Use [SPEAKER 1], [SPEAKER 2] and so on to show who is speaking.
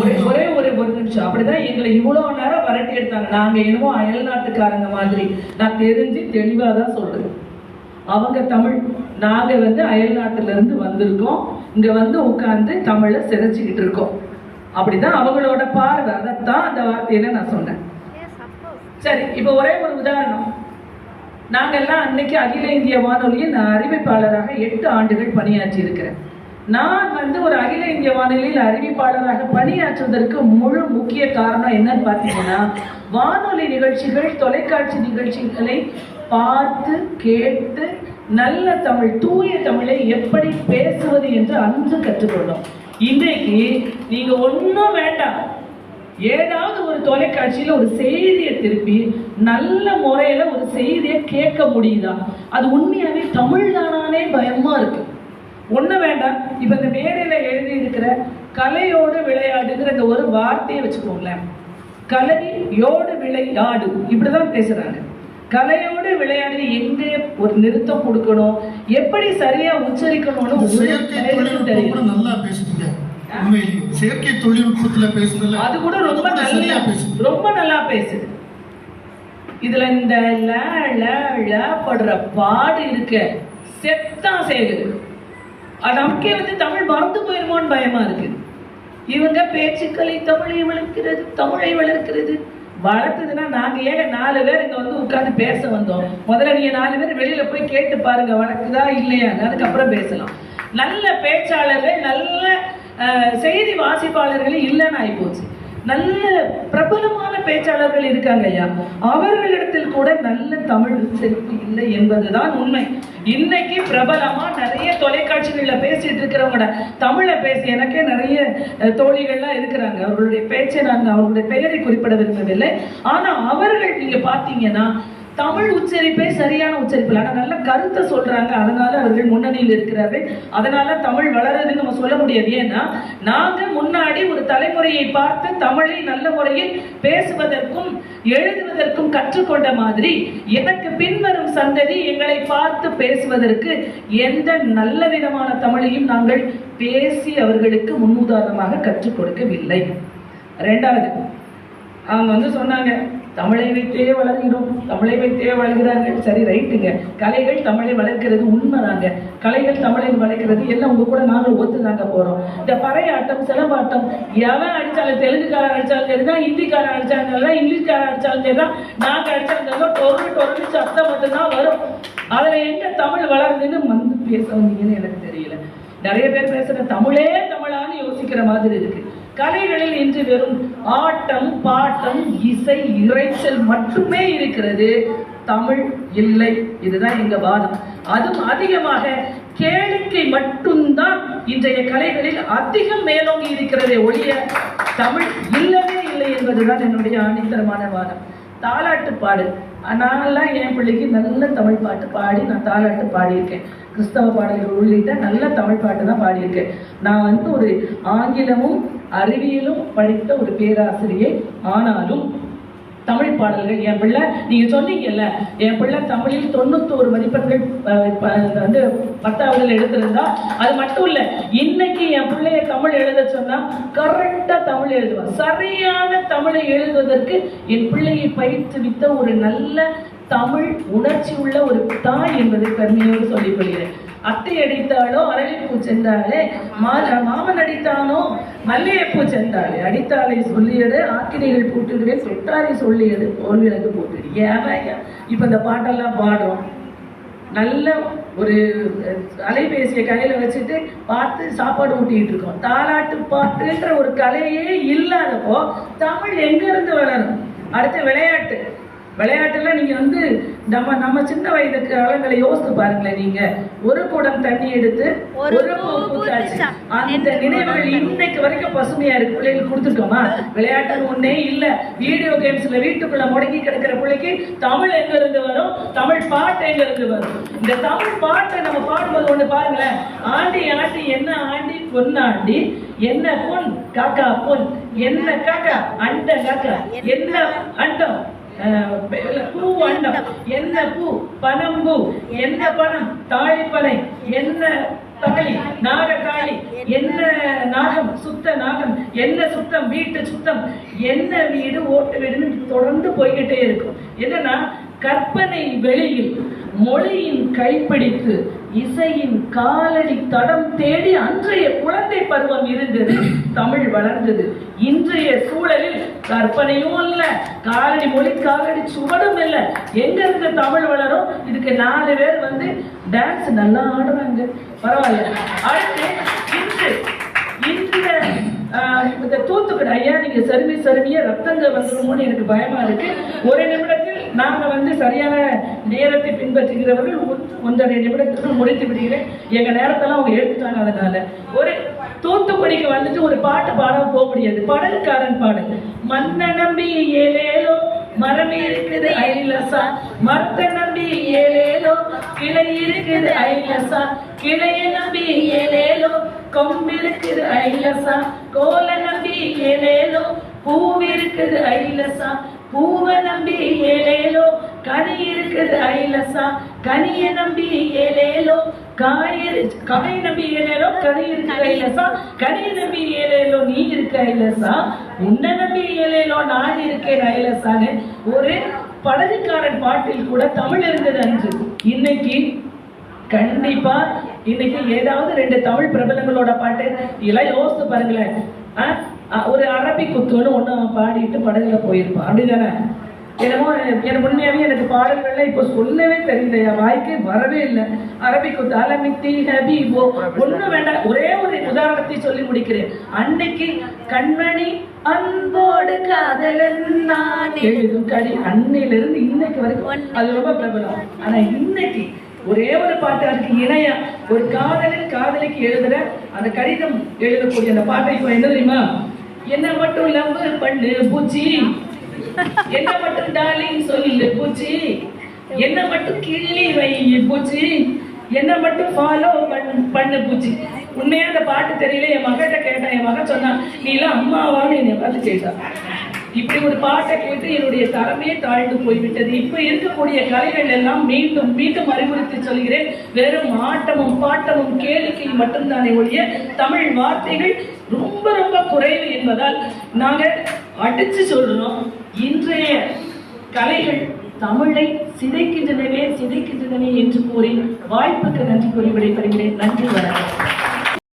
[SPEAKER 1] ஒரே ஒரே ஒரு ஒரு நிமிஷம். அப்படிதான் எங்களை இவ்வளவு நேரம் வரட்டி எடுத்தாங்க. நாங்க என்னமோ அயல் நாட்டுக்காரங்க மாதிரி. நான் தெரிஞ்சு தெளிவா தான் சொல்றேன். அவங்க தமிழ் நாங்க வந்து அயல் நாட்டுல இருந்து வந்திருக்கோம். இங்க வந்து உட்கார்ந்து தமிழை சிதைச்சுக்கிட்டு இருக்கோம். அப்படிதான் அவங்களோட பார்வை. அதைத்தான் அந்த வார்த்தையில நான் சொன்னேன். சரி இப்போ ஒரே ஒரு உதாரணம். நாங்கெல்லாம் அன்னைக்கு அகில இந்திய வானொலியில் நான் அறிவிப்பாளராக எட்டு ஆண்டுகள் பணியாற்றி இருக்கிறேன் நான் வந்து ஒரு அகில இந்திய வானொலியில் அறிவிப்பாளராக பணியாற்றுவதற்கு முழு முக்கிய காரணம் என்னன்னு பார்த்தீங்கன்னா வானொலி நிகழ்ச்சிகள் தொலைக்காட்சி நிகழ்ச்சிகளை பார்த்து கேட்டு நல்ல தமிழ் தூய தமிழை எப்படி பேசுவது என்று அன்று கற்றுக்கொண்டோம் இன்றைக்கு நீங்க ஒன்றும் வேண்டாம். ஏதாவது ஒரு தொலைக்காட்சியில ஒரு செய்தியை திருப்பி நல்ல முறையில ஒரு செய்தியை கேட்க முடியுதா? அது உண்மையாவே தமிழ் தானானே பயமா இருக்கு. ஒண்ணு வேண்டாம். இப்ப இந்த மேடையில எழுதி இருக்கிற கலையோடு விளையாடுங்கிற இந்த ஒரு வார்த்தையை வச்சுக்கோங்களேன். கலையோடு விளையாடு. இப்படிதான் பேசுறாங்க. கலையோடு விளையாடி எங்க ஒரு நிறுத்தம் கொடுக்கணும்? எப்படி சரியா உச்சரிக்கணும்னு தெரியும்.
[SPEAKER 2] நல்லா பேசுறீங்க செயற்கை தொழில்நுட்பத்துல பேசுனதுல
[SPEAKER 1] அது கூட ரொம்ப நல்லா ரொம்ப நல்லா பேசுது. இதுல இந்த ல ல ல படுற பாடு இருக்க. செத்தா சேகுது அது நமக்கே வந்து தமிழ் மறந்து போயிருமோன்னு பயமா இருக்கு. இவங்க பேச்சுக்களை தமிழை வளர்க்கிறது தமிழை வளர்க்கிறது. வளர்த்ததுன்னா நாங்க ஏன் நாலு பேர் இங்க வந்து உட்காந்து பேச வந்தோம். முதல்ல நீங்க நாலு பேர் வெளியில போய் கேட்டு பாருங்க வளர்க்குதா இல்லையா? அதுக்கப்புறம் பேசலாம். நல்ல பேச்சாளர்கள் நல்ல செய்தி வாசிப்பாளர்கள் இல்லைன்னு ஆயிப்போச்சு. நல்ல பிரபலமான பேச்சாளர்கள் இருக்காங்க ஐயா. அவர்களிடத்தில் கூட நல்ல தமிழ் உச்சரிப்பு இல்லை என்பதுதான் உண்மை. இன்னைக்கு பிரபலமா நிறைய தொலைக்காட்சிகள்ல பேசிட்டு இருக்கிறவங்களோட தமிழை பேசி எனக்கே நிறைய தோழிகள்லாம் இருக்கிறாங்க. அவர்களுடைய பேச்சை நான் அவர்களுடைய பெயரை குறிப்பிட விரும்பவில்லை. ஆனா அவர்கள் நீங்க பாத்தீங்கன்னா தமிழ் உச்சரிப்பே சரியான உச்சரிப்பு இல்லை. நல்ல கருத்தை சொல்றாங்க. அதனால அவர்கள் முன்னணியில் இருக்கிறார்கள். அதனால தமிழ் வளருதுன்னு நம்ம சொல்ல முடியாது. ஏன்னா நாங்க முன்னாடி ஒரு தலைமுறையை பார்த்து தமிழை நல்ல முறையில் பேசுவதற்கும் எழுதுவதற்கும் கற்றுக்கொண்ட மாதிரி எனக்கு பின்வரும் சந்ததி எங்களை பார்த்து பேசுவதற்கு எந்த நல்ல விதமான தமிழையும் நாங்கள் பேசி அவர்களுக்கு முன்னுதாரணமாக கற்றுக் கொடுக்கவில்லை. ரெண்டாவது அவங்க வந்து சொன்னாங்க தமிழை வைத்தே வளர்கிறோம். தமிழை வைத்தே வளர்கிறார்கள் சரி ரைட்டுங்க. கலைகள் தமிழை வளர்க்கிறது உண்மைதாங்க. கலைகள் தமிழை வளர்க்கிறது எல்லாம் உங்க கூட நாங்கள் ஒத்துதாங்க போறோம். இந்த பறையாட்டம் சிலம்பாட்டம் எவன் அடிச்சாலும் தெலுங்குக்காரன் அடிச்சாலும் சரிதான் ஹிந்திக்காரன் அடிச்சாலும் சரிதான் இங்கிலீஷ்காரன் அடிச்சாலும் சரிதான் நாங்க அடிச்சாலும் சரிதான் டொரு டொரு சத்தம் மட்டும்தான் வரும். அதுல எங்க தமிழ் வளருதுன்னு வந்து பேச வந்தீங்கன்னு எனக்கு தெரியல. நிறைய பேர் பேசுற தமிழே தமிழான்னு யோசிக்கிற மாதிரி இருக்கு. கலைகளில் இன்று வெறும் ஆட்டம் பாட்டம் இசை இறைச்சல் மட்டுமே இருக்கிறது. தமிழ் இல்லை. இதுதான் எங்க வாதம். அதுவும் அதிகமாக கேளிக்கை மட்டும்தான் இன்றைய கலைகளில் அதிகம் மேலோங்கி இருக்கிறதே ஒழிய தமிழ் இல்லவே இல்லை என்பதுதான் என்னுடைய ஆணித்தரமான வாதம். தாலாட்டு பாடு. நான்லாம் என் பிள்ளைக்கு நல்ல தமிழ் பாட்டு பாடி நான் தாலாட்டு பாடியிருக்கேன். கிறிஸ்தவ பாடல்கள் உள்ளிட்ட நல்ல தமிழ் பாட்டு தான் பாடியிருக்கேன். நான் வந்து ஒரு ஆங்கிலமும் அறிவியலும் படித்த ஒரு பேராசிரியை. ஆனாலும் தமிழ் பாடல்கள் என் பிள்ளை நீங்க சொன்னீங்கல்ல என் பிள்ளை தமிழில் தொண்ணூத்தோரு மதிப்பெண்கள் ப- வந்து பத்தாவதுல எடுத்திருந்தா அது மட்டும் இல்ல இன்னைக்கு என் பிள்ளைய தமிழ் எழுத சொன்னா கரெக்டா தமிழ் எழுதுவான் சரியான தமிழை எழுதுவதற்கு என் பிள்ளையை பயிற்றுவித்த ஒரு நல்ல தமிழ் உணர்ச்சி உள்ள ஒரு தாய் என்பதை பெருமையோடு சொல்லிக் கொள்கிறேன். அத்தை அடித்தாளோ அரளிப்பூ சென்றாளே மா- மாமன் அடித்தானோ மல்லிகைப்பூ சென்றாளே. அடித்தாளை சொல்லியது ஆக்கினைகள் போட்டுடுவே சொட்டாரை சொல்லியது போல் விளக்கு போட்டுடு. ஏன் இப்ப இந்த பாட்டெல்லாம் பாடுறோம். நல்ல ஒரு அலைபேசியை கையில வச்சுட்டு பார்த்து சாப்பாடு ஊட்டிட்டு இருக்கோம். தாலாட்டு பாட்டுன்ற ஒரு கலையே இல்லாதப்போ தமிழ் எங்க இருந்து வளரும்? அடுத்து விளையாட்டு. விளையாட்டுல நீங்க வந்து நம்ம நம்ம சின்ன வயது காலங்களை யோசித்து பாருங்களேன் நீங்க. ஒரு குடம் தண்ணி எடுத்து
[SPEAKER 3] ஒரு
[SPEAKER 1] பூத்தாச்சு. அந்த நினைவுகள் இன்னைக்கு வரைக்கும் பசுமையா இருக்கு. பிள்ளைகளுக்கு கொடுத்துருக்கோமா விளையாட்டுன்னு ஒண்ணே இல்ல. வீடியோ கேம்ஸ்ல வீட்டுக்குள்ள முடங்கி கிடக்கிற பிள்ளைக்கு தமிழ் எங்க இருந்து வரும்? தமிழ் பாட்டு எங்க இருந்து வரும்? இந்த தமிழ் பாட்டை நம்ம பாடும்போது ஒண்ணு பாருங்களேன். ஆண்டி ஆண்டி என்ன ஆண்டி? பொன்னாண்டி. என்ன பொன்? காக்கா பொன். என்ன காக்கா? அண்ட காக்கா. என்ன அண்டம்? பூ அண்டம் என்ன பூ? பனம்பூ என்ன பணம்? தாழிப்பனை என்ன தாலி நாக தாலி என்ன நாகம்? சுத்த நாகம். என்ன சுத்தம்? வீட்டு சுத்தம். என்ன வீடு ஓட்டு வீடுன்னு தொடர்ந்து போய்கிட்டே இருக்கும். என்னன்னா கற்பனை வெளியில் மொழியின் கைப்பிடித்து இசையின் காலடி தடம் தேடி அன்றைய குழந்தை பருவம் இருந்தது. தமிழ் வளர்ந்தது. இன்றைய சூழலில் கற்பனையும் அல்ல காலடி மொழி காலடி சுவடும் இல்ல எங்க இருந்து தமிழ் வளரும்? இதுக்கு நாலு பேர் வந்து டான்ஸ் நல்லா ஆடுறாங்க பரவாயில்ல. அடுத்து இன்று இந்த இந்த தூத்துக்குடி ஐயா நீங்க சருமி சருமியா ரத்தங்க வந்துருமோன்னு எனக்கு பயமா இருக்கு. ஒரு நிமிடத்தில் நாங்க வந்து சரியான நேரத்தை பின்பற்றுகிறவர்கள் ஒன்றரை நிமிடத்துக்கு முடித்து விடுகிறேன். எங்க நேரத்தெல்லாம் அவங்க எடுத்துட்டாங்க அதனால ஒரு தூத்துக்குடிக்கு வந்துட்டு ஒரு பாட்டு பாட போக முடியாது. படல்காரன் பாடல். மன்ன நம்பி ஏலேலோ மரம் இருக்குது ஐலசா. மரத்தை நம்பி ஏலேலோ கிளை இருக்குது ஐலசா. கிளைய நம்பி ஏலேலோ கொம்பு இருக்குது ஐலசா. கோல நம்பி ஏலேலோ பூ இருக்குது ஐலசா. பூவை நம்பி ஏலேலோ கனி இருக்குது ஐலசா கனிய நம்பி ஏலேலோ காயிரு இரு- நம்பி ஏலேலோ கனி இருக்கு ஐலசா கனிய நம்பி ஏலேலோ நீ இருக்க ஐலசா உன்னை நம்பி ஏலேலோ நான் இருக்கேன் ஐலசான்னு ஒரு படகுக்காரன் பாட்டில் கூட தமிழ் இருந்தது அன்று. இன்னைக்கு கண்டிப்பா இன்னைக்கு ஏதாவது ரெண்டு தமிழ் பிரபலங்களோட பாட்டு இதெல்லாம் யோசித்து பாருங்களேன். அரபி குத்துன்னு ஒண்ணு அவன் பாடிட்டு படகுல போயிருப்பான். அப்படிதானே? என்னமோ எனக்கு உண்மையாவே எனக்கு பாடல்கள்ல இப்போ சொல்லவே தெரியல என் வாய்க்கே வரவே இல்லை. அரபி குத்து அலமித்தி ஹபீபோ. ஒண்ணும் வேண்டாம். ஒரே ஒரு உதாரணத்தை சொல்லி முடிக்கிறேன். அன்னைக்கு கண்மணி அன்போடு காதலன் நான். எழுதும் கடி அன்னையிலிருந்து இன்னைக்கு வரைக்கும் அது ரொம்ப பிரபலம். ஆனா இன்னைக்கு ஒரே ஒரு பாட்டு அதுக்கு இணையா ஒரு காதலன் காதலிக்கு எழுதுற அந்த கடிதம் எழுதக்கூடிய அந்த பாட்டை இப்ப என்ன தெரியுமா? என்ன மட்டும் லவ் பண்ணு பூச்சி. என்ன மட்டும் டார்லிங் சொல்லு பூச்சி. என்ன மட்டும் கிள்ளி வை பூச்சி. என்ன மட்டும் ஃபாலோ பண்ணு பூச்சி. உண்மையா அந்த பாட்டு தெரியல என் மகிட்ட கேட்டேன். என் மகன் சொன்னான் நீ எல்லாம் அம்மாவான்னு என்னை பார்த்து செய்தான் இப்படி ஒரு பாட்டை கேட்டு என்னுடைய தரமே தாழ்ந்து போய்விட்டது. இப்ப இருக்கக்கூடிய கலைகள் எல்லாம் மீண்டும் மீண்டும் அறிவுறுத்தி சொல்கிறேன். வெறும் ஆட்டமும் பாட்டமும் கேளிக்கையும் மட்டும்தானே ஒழிய தமிழ் வார்த்தைகள் ரொம்ப ரொம்ப குறைவு என்பதால் நாங்க அடிச்சு சொல்றோம். இன்றைய கலைகள் தமிழை சிதைக்கின்றனவே சிதைக்கின்றனவே என்று கூறி வாய்ப்புக்கு நன்றி கூறி விடைபெறுகிறேன். நன்றி வணக்கம்.